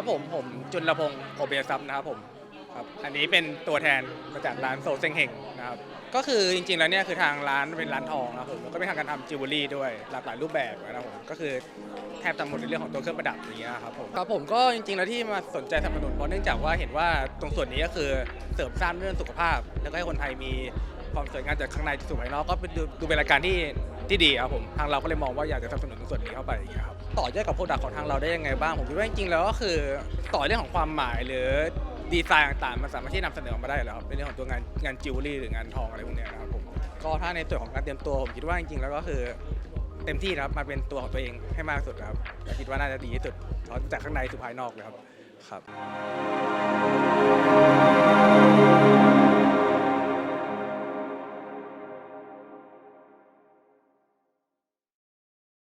ครับผมผมจุลพงศ์โอเบียซับนะครับผมครับอันนี้เป็นตัวแทนมาจากร้านโซเซงเฮงนะครับก็คือจริงๆแล้วเนี่ยคือทางร้านเป็นร้านทองนะครับผมแล้วก็เป็นทางการทำจิวเวลรี่ด้วยหลากหลายรูปแบบนะครับผมก็คือแทบทั้งหมดในเรื่องของตัวเครื่องประดับอย่างเงี้ยครับผมครับผมก็จริงๆแล้วที่มาสนใจสนับสนุนเพราะเนื่องจากว่าเห็นว่าตรงส่วนนี้ก็คือเสริมสร้างเรื่องสุขภาพ แล้วก็ให้คนไทยมีความสวยงามจากข้างในสู่ภายนอกก็เป็นดูเป็นรายการที่ ที่ดีครับผมทางเราก็เลยมองว่าอยากจะสนับสนุนตรงส่วนนี้เข้าไปอย่างเงี้ยครับต่อยอดกับโปรดักต์ของทางเราได้ยังไงบ้างผมคิดว่าจริงๆแล้วก็คือต่อเรื่องของความหมายหรือดีไซน์ต่างๆมันสามารถที่นำเสนอออกมาได้แล้วครับในเรื่องของตัวงานงานจิวเวลรี่หรืองานทองอะไรพวกเนี้ยนะครับผมก็ถ้าในส่วนของการเตรียมตัวผมคิดว่าจริงๆแล้วก็คือเต็มที่นะครับมาเป็นตัวของตัวเองให้มากสุดครับคิดว่าน่าจะดีที่สุดเพราะจากข้างในสู่ภายนอกเลยครับครับ